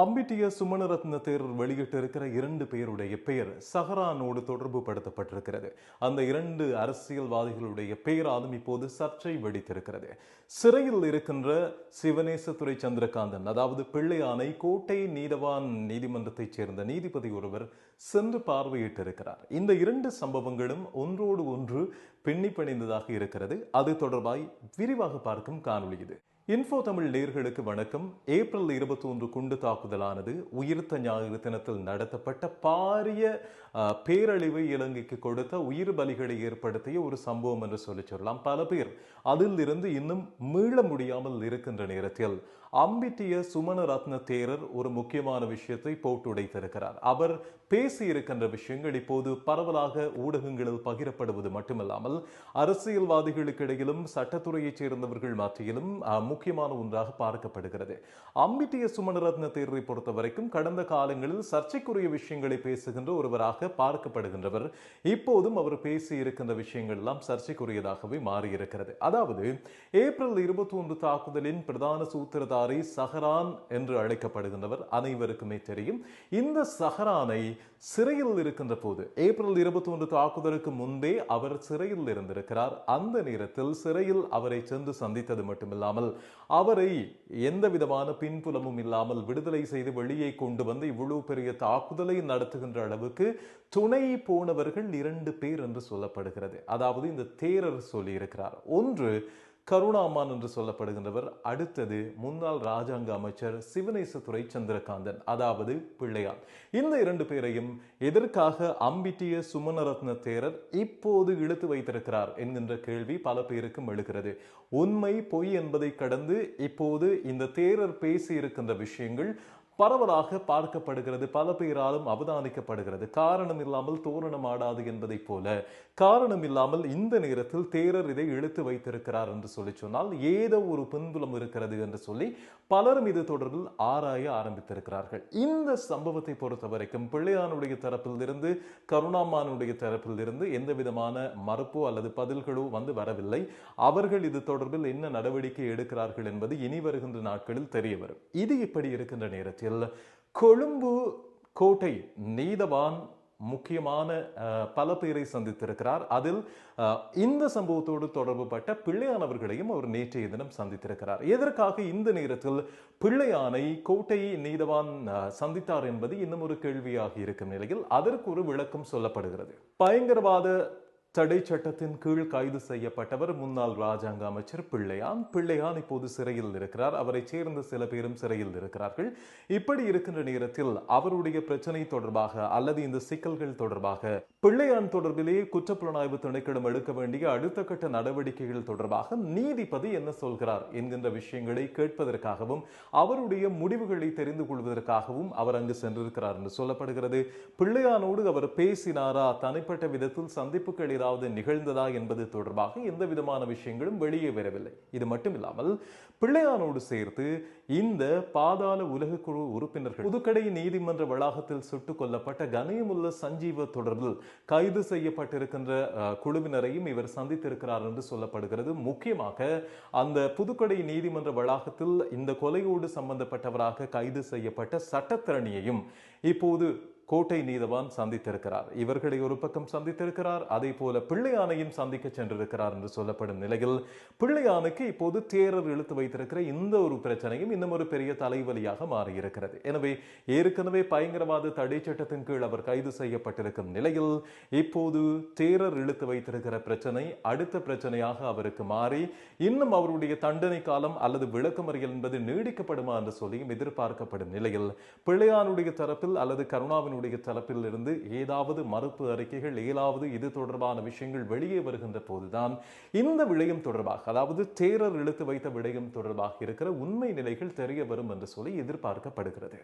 அம்பிட்டிய சுமணரத்ன தேரர் வெளியிட்டிருக்கிற இரண்டு பேருடைய பெயர் சஹரானோடு தொடர்பு படுத்தப்பட்டிருக்கிறது அந்த இரண்டு அரசியல்வாதிகளுடைய பெயராலும் இப்போது சர்ச்சை வெடித்திருக்கிறது. சிறையில் இருக்கின்ற சிவனேசத்துறை சந்திரகாந்தன் அதாவது பிள்ளையானை கோட்டை நீதவான் நீதிமன்றத்தைச் சேர்ந்த நீதிபதி ஒருவர் சென்று பார்வையிட்டிருக்கிறார். இந்த இரண்டு சம்பவங்களும் ஒன்றோடு ஒன்று பின்னி பிணைந்ததாக இருக்கிறது. அது தொடர்பாய் விரிவாக பார்க்கும் காணொளி இது. இன்ஃபோ தமிழ் நேர்களுக்கு வணக்கம். ஏப்ரல் இருபத்தி ஒன்று குண்டு தாக்குதலானது உயிர்த்த ஞாயிறு தினத்தில் நடத்தப்பட்ட பாரிய பேரழிவை இலங்கைக்கு கொடுத்த உயிர் பலிகளை ஏற்படுத்திய ஒரு சம்பவம் என்று சொல்லி சொல்லலாம். பல பேர் அதில் இருந்து இன்னும் மீள முடியாமல் இருக்கின்ற நேரத்தில் அம்பிட்டிய சுமண ரத்ன தேரர் ஒரு முக்கியமான விஷயத்தை போட்டுடைத்திருக்கிறார். அவர் பேசி இருக்கின்ற விஷயங்கள் இப்போது பரவலாக ஊடகங்களில் பகிரப்படுவது மட்டுமல்லாமல் அரசியல்வாதிகளுக்கு இடையிலும் சட்டத்துறையைச் சேர்ந்தவர்கள் மத்தியிலும் முக்கியமான ஒன்றாக பார்க்கப்படுகிறது. அம்பிட்டிய சுமணரத்ன தேர்வை பொறுத்த வரைக்கும் கடந்த காலங்களில் சர்ச்சைக்குரிய விஷயங்களை பேசுகின்ற ஒருவராக பார்க்கப்படுகின்றவர். இப்போதும் அவர் பேசி இருக்கின்ற விஷயங்கள் எல்லாம் சர்ச்சைக்குரியதாகவே மாறியிருக்கிறது. அதாவது ஏப்ரல் இருபத்தி ஒன்று தாக்குதலின் பிரதான சூத்திரதாரி சஹரான் என்று அழைக்கப்படுகின்றவர் அனைவருக்குமே தெரியும். இந்த சஹரானை சிறையில் இருக்கின்ற போது ஏப்ரல் இருபத்தி ஒன்று தாக்குதலுக்கு முன்பே அவர் சிறையில் இருந்திருக்கிறார். அந்த நேரத்தில் சிறையில் அவரை சென்று சந்தித்தது மட்டுமில்லாமல் அவரை எந்த விதமான பின்புலமும் இல்லாமல் விடுதலை செய்து வெளியே கொண்டு வந்து இவ்வளவு பெரிய தாக்குதலை நடத்துகின்ற அளவுக்கு துணை போனவர்கள் இரண்டு பேர் என்று சொல்லப்படுகிறது. அதாவது இந்த தேரர் சொல்லியிருக்கிறார். ஒன்று கருணாமான் என்று சொல்லப்படுகின்றவர். அடுத்தது முன்னாள் ராஜாங்க அமைச்சர் சிவனேசதுரை சந்திரகாந்தன் அதாவது பிள்ளையார். இந்த இரண்டு பேரையும் எதற்காக அம்பிட்டிய சுமணரத்ன தேரர் இப்போது இழுத்து வைத்திருக்கிறார் என்கின்ற கேள்வி பல பேருக்கும் எழுகிறது. உண்மை பொய் என்பதை கடந்து இப்போது இந்த தேரர் பேசி இருக்கின்ற விஷயங்கள் பரவலாக பார்க்கப்படுகிறது. பல பேராலும் அவதானிக்கப்படுகிறது. காரணம் இல்லாமல் தோரணம் ஆடாது என்பதைப் போல காரணம் இல்லாமல் இந்த நேரத்தில் தேரர் இதை இழுத்து வைத்திருக்கிறார் என்று சொல்லி சொன்னால் ஏதோ ஒரு பின்புலம் இருக்கிறது என்று சொல்லி பலரும் இது தொடர்பில் ஆராய ஆரம்பித்திருக்கிறார்கள். இந்த சம்பவத்தை பொறுத்த வரைக்கும் பிள்ளையானுடைய தரப்பிலிருந்து கருணாமானுடைய தரப்பிலிருந்து எந்த விதமான மறுப்போ அல்லது பதில்களோ வந்து வரவில்லை. அவர்கள் இது தொடர்பில் என்ன நடவடிக்கை எடுக்கிறார்கள் என்பது இனி வருகின்ற நாட்களில் தெரிய வரும். இது இப்படி இருக்கின்ற நேரத்தில் கொழும்பு கோட்டை நீதவான் முக்கியமான பல பேரை சந்தித்திருக்கிறார். அதில் இந்த சம்பவத்தோடு தொடர்புபட்ட பிள்ளையானவர்களையும் அவர் நேற்றைய தினம் சந்தித்திருக்கிறார். எதற்காக இந்த நேரத்தில் பிள்ளையானை கோட்டை நீதவான் அஹ், சந்தித்தார் என்பது இன்னும் ஒரு கேள்வியாக இருக்கும் நிலையில் அதற்கு ஒரு விளக்கம் சொல்லப்படுகிறது. பயங்கரவாத தடை சட்டத்தின் கீழ் கைது செய்யப்பட்டவர் முன்னாள் ராஜாங்க அமைச்சர் பிள்ளையான். பிள்ளையான் இப்போது சிறையில் இருக்கிறார். அவரை சேர்ந்த சில பேரும் சிறையில் இருக்கிறார்கள். இப்படி இருக்கின்ற நேரத்தில் அவருடைய பிரச்சனை தொடர்பாக அல்லது இந்த சிக்கல்கள் தொடர்பாக பிள்ளையான் தொடர்பிலே குற்றப்புலனாய்வு திணைக்களம் எடுக்க வேண்டிய அடுத்த கட்ட நடவடிக்கைகள் தொடர்பாக நீதிபதி என்ன சொல்கிறார் என்கின்ற விஷயங்களை கேட்பதற்காகவும் அவருடைய முடிவுகளை தெரிந்து கொள்வதற்காகவும் அவர் அங்கு சென்றிருக்கிறார் என்று சொல்லப்படுகிறது. பிள்ளையானோடு அவர் பேசினாரா? தனிப்பட்ட விதத்தில் சந்திப்புகள் ஏதாவது நிகழ்ந்ததா என்பது தொடர்பாக எந்த விதமான விஷயங்களும் வெளியே வரவில்லை. இது மட்டுமில்லாமல் பிள்ளையானோடு சேர்த்து இந்த பாதாள உலக குழு உறுப்பினர்கள் புதுக்கடை நீதிமன்ற வளாகத்தில் சுட்டுக் கொல்லப்பட்ட கனயமுல்ல சஞ்சீவ தொடர்பில் கைது செய்யப்பட்டிருக்கின்ற குழுவினரையும் இவர் சந்தித்திருக்கிறார் என்று சொல்லப்படுகிறது. முக்கியமாக அந்த புதுக்கடை நீதிமன்ற வளாகத்தில் இந்த கொலையோடு சம்பந்தப்பட்டவராக கைது செய்யப்பட்ட சட்டத்திறனியையும் இப்போது கோட்டை நீதவான் சந்தித்திருக்கிறார். இவர்களை ஒரு பக்கம் சந்தித்திருக்கிறார் அதே போல பிள்ளையானையும் சந்திக்க சென்றிருக்கிறார் என்று சொல்லப்படும் நிலையில் பிள்ளையானுக்கு இப்போது தேரர் இழுத்து வைத்திருக்கிற இந்த ஒரு பிரச்சனையும் இன்னும் ஒரு பெரிய தலைவலியாக மாறியிருக்கிறது. எனவே ஏற்கனவே பயங்கரவாத தடை சட்டத்தின் கீழ் அவர் கைது செய்யப்பட்டிருக்கும் நிலையில் இப்போது தேரர் இழுத்து வைத்திருக்கிற பிரச்சனை அடுத்த பிரச்சனையாக அவருக்கு மாறி இன்னும் அவருடைய தண்டனை காலம் அல்லது விளக்கமறியல் என்பது நீடிக்கப்படுமா என்று சொல்லியும் எதிர்பார்க்கப்படும் நிலையில் பிள்ளையானுடைய தரப்பில் அல்லது கருணாவின் கருணாவினுடைய தரப்பில் இருந்து ஏதாவது மறுப்பு அறிக்கைகள் ஏதாவது இது தொடர்பான விஷயங்கள் வெளியே வருகின்ற போதுதான் இந்த விடயம் தொடர்பாக அதாவது தேரர் இழுத்து வைத்த விடயம் தொடர்பாக இருக்கிற உண்மை நிலைகள் தெரிய வரும் என்று சொல்லி எதிர்பார்க்கப்படுகிறது.